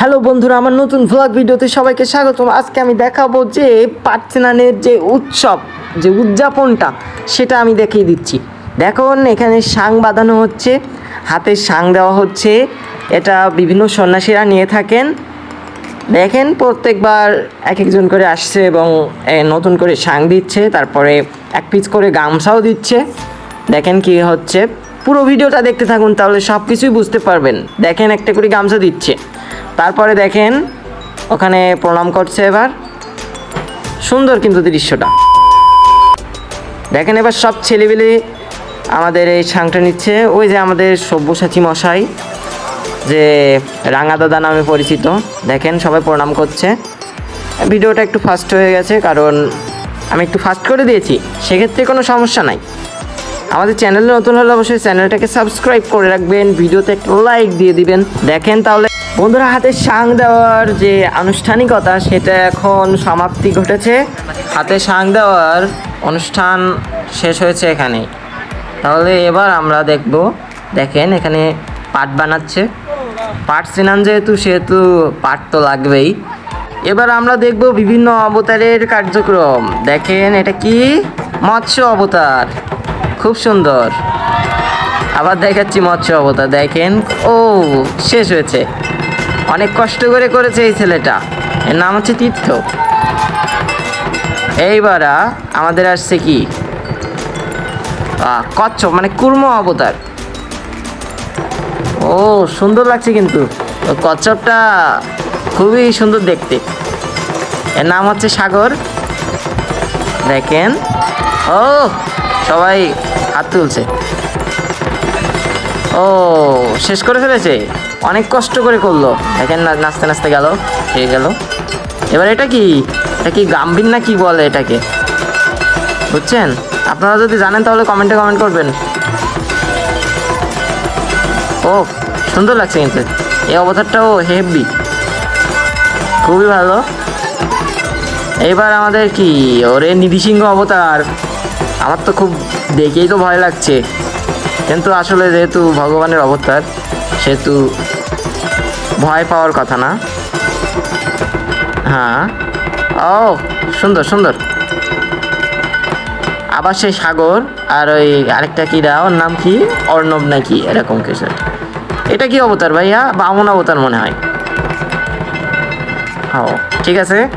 Hello বন্ধুরা, আমার নতুন ভ্লগ ভিডিওতে সবাইকে স্বাগতম। আজকে আমি দেখাবো যে পাটসেনানের যে উৎসব, যে উদযাপনটা, সেটা আমি দেখিয়ে দিচ্ছি। দেখুন, এখানে সাং বাঁধানো হচ্ছে, হাতে সাং দেওয়া হচ্ছে, এটা বিভিন্ন সন্ন্যাসীরা নিয়ে থাকেন। দেখেন, প্রত্যেকবার এক একজন করে আসছে এবং নতুন করে সাং দিচ্ছে, তারপরে এক পিস করে গামছাও দিচ্ছে। দেখেন কি হচ্ছে। পুরো ভিডিওটা দেখতে থাকুন, তাহলে সব কিছুই বুঝতে পারবেন। দেখেন, একটা করে গামছা দিচ্ছে। তারপরে দেখেন, ওখানে প্রণাম করছে এবার। সুন্দর কিন্তু দৃশ্যটা। দেখেন এবার সব ছেলেবেলে আমাদের এই সাংটা নিচ্ছে। ওই যে আমাদের সব্যসাচী মশাই, যে রাঙা দাদা নামে পরিচিত। দেখেন সবাই প্রণাম করছে। ভিডিওটা একটু ফাস্ট হয়ে গেছে, কারণ আমি একটু ফাস্ট করে দিয়েছি। সেক্ষেত্রে কোনো সমস্যা নাই। আমাদের চ্যানেলে নতুন হলে অবশ্যই চ্যানেলটাকে সাবস্ক্রাইব করে রাখবেন। ভিডিওতে একটা লাইক দিয়ে দিবেন। দেখেন তাহলে বন্ধুরা, হাতে সাং দেওয়ার যে আনুষ্ঠানিকতা, সেটা এখন সমাপ্তি ঘটেছে। হাতে সাং দেওয়ার অনুষ্ঠান শেষ হয়েছে এখানে। তাহলে এবার আমরা দেখব, দেখেন এখানে পাট বানাচ্ছে। পাট সিনান যেহেতু, সেহেতু পাট তো লাগবেই। এবার আমরা দেখব বিভিন্ন অবতারের কার্যক্রম। দেখেন, এটা কি? মৎস্য অবতার। খুব সুন্দর। আবার দেখাচ্ছি মৎস্য অবতার। দেখেন, ও, শেষ হয়েছে। অনেক কষ্ট করে করেছে এই ছেলেটা। এর নাম হচ্ছে তীর্থ। এইবার আমাদের আসছে কি? কচ্ছপ মানে কুর্ম অবতার। ও, সুন্দর লাগছে কিন্তু। কচ্ছপটা খুবই সুন্দর দেখতে। এর নাম হচ্ছে সাগর। দেখেন। ও, সবাই হাত তুলছে। ও, শেষ করে ফেলেছে? অনেক কষ্ট করে করল। দেখেন না, নাচতে নাচতে গেল হয়ে গেল। এবার এটা কি? এটা কি গাম্ভীর না কি বলে এটাকে? বুঝছেন? আপনারা যদি জানেন তাহলে কমেন্টে কমেন্ট করবেন। ও, সুন্দর লাগছে কিন্তু। এই অবতারটাও হেভি খুবই ভালো। এবার আমাদের কি? ওরে নিধি সিংহ অবতার। আমার তো খুব দেখেই তো ভয় লাগছে। কিন্তু আসলে যেহেতু ভগবানের অবতার সেহেতু ভয় পাওয়ার কথা না। হ্যাঁ। ও, সুন্দর সুন্দর। আবার সেই সাগর আর ওই আরেকটা কিরা ওর নাম কি? অর্ণব নাকি? এরকম কিছু। এটা কি অবতার ভাইয়া? বামন অবতার মনে হয়। ও, ঠিক আছে।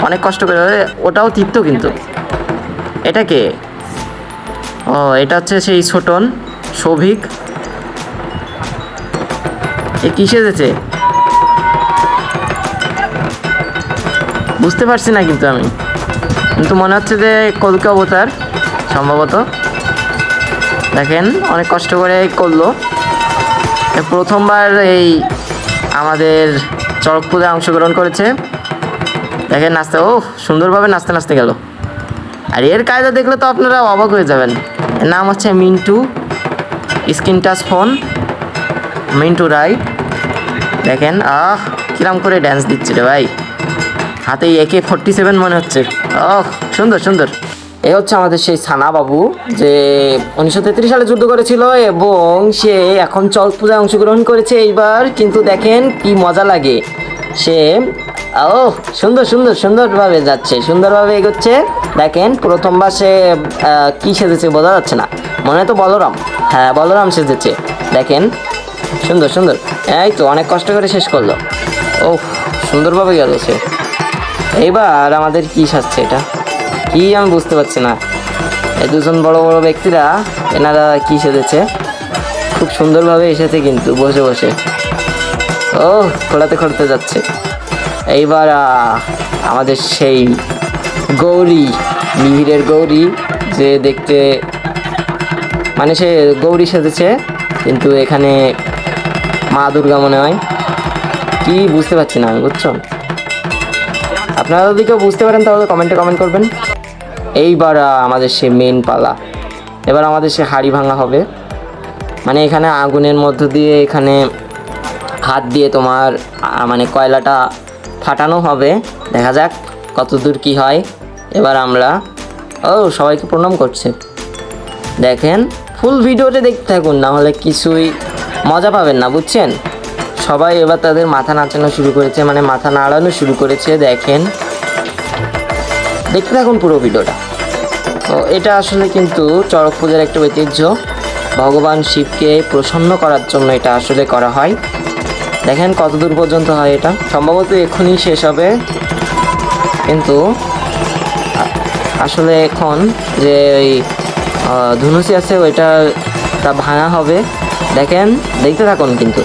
অনেক কষ্ট করে ওটাও তীর্থ কিন্তু। এটা কে? ও, এটা হচ্ছে সেই ছোটন, সৌভিক। এ কি সেজেছে? বুঝতে পারছি না কিন্তু আমি। কিন্তু মনে হচ্ছে যে কলকে অবতার, সম্ভবত। দেখেন, অনেক কষ্ট করে করল। প্রথমবার এই আমাদের চড়ক পূজায় অংশগ্রহণ করেছে। দেখেন নাচতে ও সুন্দরভাবে নাচতে নাচতে গেল। আর এর কায়দা দেখলে তো আপনারা অবাক হয়ে যাবেন। নাম হচ্ছে Mintu screen touch phone, Mintu Roy. দেখেন, আহ, কিরাম করে ড্যান্স দিচ্ছে রে ভাই। হাতে একে ফোরটি সেভেন মনে হচ্ছে। ও সুন্দর সুন্দর। এ হচ্ছে আমাদের সেই সানা বাবু, যে উনিশশো তেত্রিশ সালে যুদ্ধ করেছিল এবং সে এখন চল পূজায় অংশগ্রহণ করেছে এইবার। কিন্তু দেখেন কি মজা লাগে। সে ও সুন্দর সুন্দর, সুন্দরভাবে যাচ্ছে, সুন্দরভাবে এগোচ্ছে। দেখেন, প্রথমবার সে কী সেজেছে বোঝা যাচ্ছে না। মনে হয় তো বলরাম। হ্যাঁ বলরাম সেজেছে। দেখেন সুন্দর সুন্দর। এই তো, অনেক কষ্ট করে শেষ করল। ও সুন্দরভাবে গেল সে। এইবার আমাদের কি সাজছে এটা? কি আমি বুঝতে পারছি না। এই দুজন বড় বড় ব্যক্তিরা, এনারা কি সেজেছে? খুব সুন্দরভাবে এসেছে কিন্তু, বসে বসে। ও খোলাতে খোলাতে যাচ্ছে। এইবার আমাদের সেই গৌরী, মিহিরের গৌরী, যে দেখতে মানে সে গৌরী সেজেছে। কিন্তু এখানে মা দুর্গা মনে হয়। কি বুঝতে পারছি না আমি, বুঝছ? আপনারা যদি কেউ বুঝতে পারেন, তাহলে কমেন্টে কমেন্ট করবেন। এইবার আমাদের সে মেন পালা। এবার আমাদের সে হাড়ি ভাঙা হবে। মানে এখানে আগুনের মধ্য দিয়ে এখানে হাত দিয়ে তোমার মানে কয়লাটা ফাটানো হবে। দেখা যাক কত দূর কী হয়। এবার আমরা, ও, সবাইকে প্রণাম করছে। দেখেন ফুল ভিডিওটা দেখতে থাকুন, না হলে কিছুই মজা পাবেন না, বুঝছেন? সবাই এবার তাদের মাথা নাচানো শুরু করেছে মানে মাথা নাড়ানো শুরু করেছে, দেখেন। দেখতে থাকুন পুরো ভিডিওটা। তো এটা আসলে কিন্তু চড়ক পূজার একটা ঐতিহ্য। ভগবান শিবকে প্রসন্ন করার জন্য এটা আসলে করা হয়। দেখেন কত দূর পর্যন্ত হয় এটা। সম্ভবত এক্ষুনি শেষ হবে। কিন্তু আসলে এখন যে ওই ধনুষি আছে, ওইটা তা ভাঙা হবে। দেখেন, দেখতে থাকুন কিন্তু।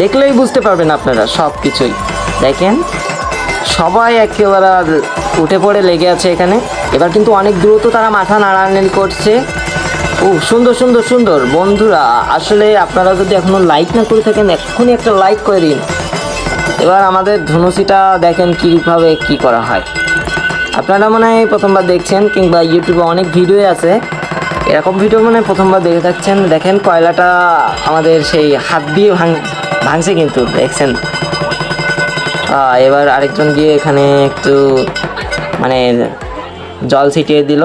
দেখলেই বুঝতে পারবেন আপনারা সব কিছুই দেখেন, সবাই একেবারে উঠে পড়ে লেগে আছে এখানে। এবার কিন্তু অনেক দ্রুত তারা মাথা নাড়ানাড়ি করছে। ও, সুন্দর সুন্দর সুন্দর। বন্ধুরা, আসলে আপনারা যদি এখনও লাইক না করে থাকেন, এক্ষুনি একটা লাইক করে দিন। এবার আমাদের ধনুষিটা দেখেন কীভাবে কি করা হয়। আপনারা মনে হয় প্রথমবার দেখছেন কিংবা ইউটিউবে অনেক ভিডিও আছে। এরকম ভিডিও মনে প্রথমবার দেখে থাকছেন। দেখেন কয়লাটা আমাদের সেই হাত দিয়ে ভাঙ, ভাঙছে কিন্তু, দেখছেন? এবার আরেকজন গিয়ে এখানে একটু মানে জল ছিটিয়ে দিল।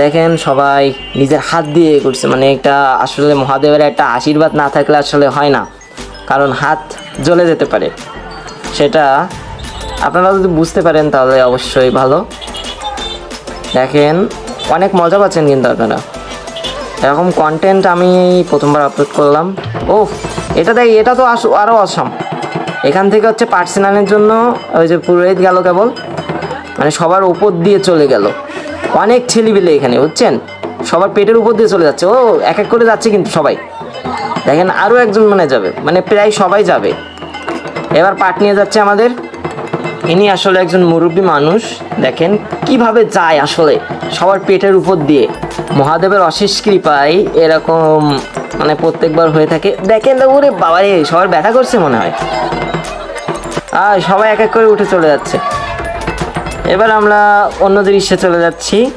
দেখেন সবাই নিজের হাত দিয়ে করছে। মানে একটা আসলে মহাদেবের একটা আশীর্বাদ না থাকলে আসলে হয় না। কারণ হাত জ্বলে যেতে পারে। সেটা আপনারা যদি বুঝতে পারেন তাহলে অবশ্যই ভালো। দেখেন, অনেক মজা পাচ্ছেন কিন্তু আপনারা। এরকম কন্টেন্ট আমি প্রথমবার আপলোড করলাম। ও এটা দেখ, এটা তো আস আরও অসম এখান থেকে হচ্ছে পার্সোনালের জন্য ওই যে পুরোহিত গেল কেবল। মানে সবার উপর দিয়ে চলে গেল। অনেক ছেলেবিলে এখানে, বুঝছেন? সবার পেটের উপর দিয়ে চলে যাচ্ছে। ও এক এক করে যাচ্ছে কিন্তু সবাই। দেখেন আরও একজন মানে যাবে। মানে প্রায় সবাই যাবে। এবার পাট নিয়ে যাচ্ছে আমাদের ইনি আসলে একজন মুরব্বী মানুষ। দেখেন, কীভাবে যায় আসলে সবার পেটের উপর দিয়ে। মহাদেবের অশেষ কৃপায় এরকম মানে প্রত্যেকবার হয়ে থাকে। দেখেন তো, ওরে বাবারে, সবার ব্যথা করছে মনে হয়। আর সবাই এক এক করে উঠে চলে যাচ্ছে। এবার আমরা অন্য দৃশ্যে চলে যাচ্ছি।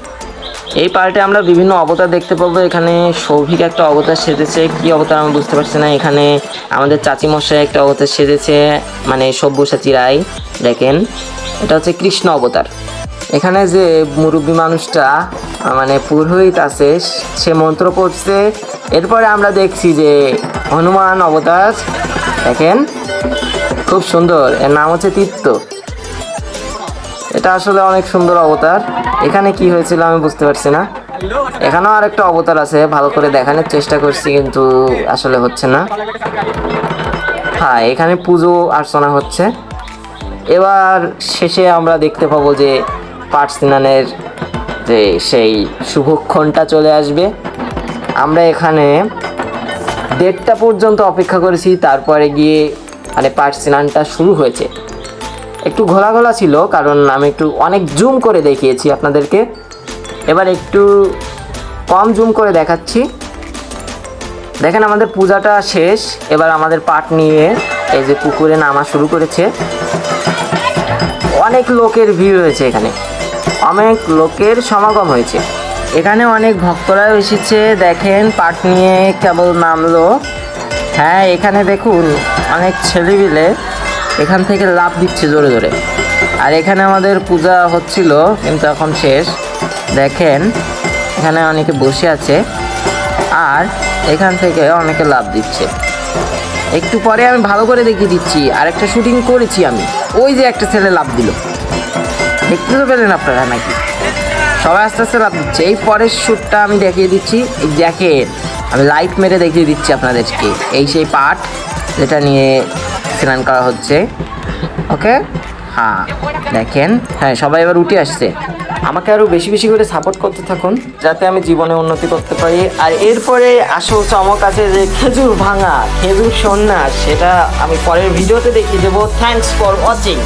এই পার্টে আমরা বিভিন্ন অবতার দেখতে পাবো। এখানে সৌভিক একটা অবতার সেজেছে। কি অবতার আমি বুঝতে পারছি না। এখানে আমাদের চাচিমশাই একটা অবতার সেজেছে মানে সব্যসাচী রায়। দেখেন, এটা হচ্ছে কৃষ্ণ অবতার। এখানে যে মুরব্বী মানুষটা মানে পুরোহিত আছে, সে মন্ত্র পড়ছে। এরপরে আমরা দেখছি যে হনুমান অবতার, দেখেন, খুব সুন্দর। এর নাম হচ্ছে তীর্থ এটা আসলে অনেক সুন্দর অবতার। এখানে কি হয়েছিল আমি বুঝতে পারছি না। এখানেও আরেকটা অবতার আছে, ভালো করে দেখানোর চেষ্টা করছি, কিন্তু আসলে হচ্ছে না। হ্যাঁ এখানে পুজো আর্চনা হচ্ছে। এবার শেষে আমরা দেখতে পাবো যে পাট স্নানের যে সেই শুভক্ষণটা চলে আসবে। আমরা এখানে দেড়টা পর্যন্ত অপেক্ষা করেছি, তারপরে গিয়ে মানে পাট স্নানটা শুরু হয়েছে। একটু ঘোলা ঘোলা ছিল, কারণ আমি একটু অনেক জুম করে দেখিয়েছি আপনাদেরকে। এবার একটু কম জুম করে দেখাচ্ছি। দেখেন আমাদের পূজাটা শেষ, এবার আমাদের পাট নিয়ে এই যে পুকুরে নামা শুরু করেছে। অনেক লোকের ভিড় হয়েছে এখানে। অনেক লোকের সমাগম হয়েছে। এখানে অনেক ভক্তরা এসেছে। দেখেন পাট নিয়ে কেবল নামলো। হ্যাঁ এখানে দেখুন, অনেক ছেলেবিলে এখান থেকে লাভ দিচ্ছে জোরে জোরে। আর এখানে আমাদের পূজা হচ্ছিল, কিন্তু এখন শেষ। দেখেন, এখানে অনেকে বসে আছে। আর এখান থেকে অনেকে লাভ দিচ্ছে। একটু পরে আমি ভালো করে দেখিয়ে দিচ্ছি। আর একটা শুটিং করেছি আমি। ওই যে একটা ছেলে লাভ দিল। দেখতে তো পেলেন আপনারা নাকি? সবাই আস্তে আস্তে লাভ দিচ্ছে। এই পরের শ্যুটটা আমি দেখিয়ে দিচ্ছি। এই দেখেন আমি লাইট মেরে দেখিয়ে দিচ্ছি আপনাদেরকে। এই সেই পার্ট যেটা নিয়ে স্নান করা হচ্ছে। ওকে? হ্যাঁ দেখেন। হ্যাঁ সবাই এবার উঠে আসছে। আমাকে আরও বেশি বেশি করে সাপোর্ট করতে থাকুন, যাতে আমি জীবনে উন্নতি করতে পারি। আর এরপরে আসল চমক আছে যে খেজুর ভাঙা, খেজুর সন্ন্যাস, সেটা আমি পরের ভিডিওতে দেখিয়ে দেবো। Thanks for watching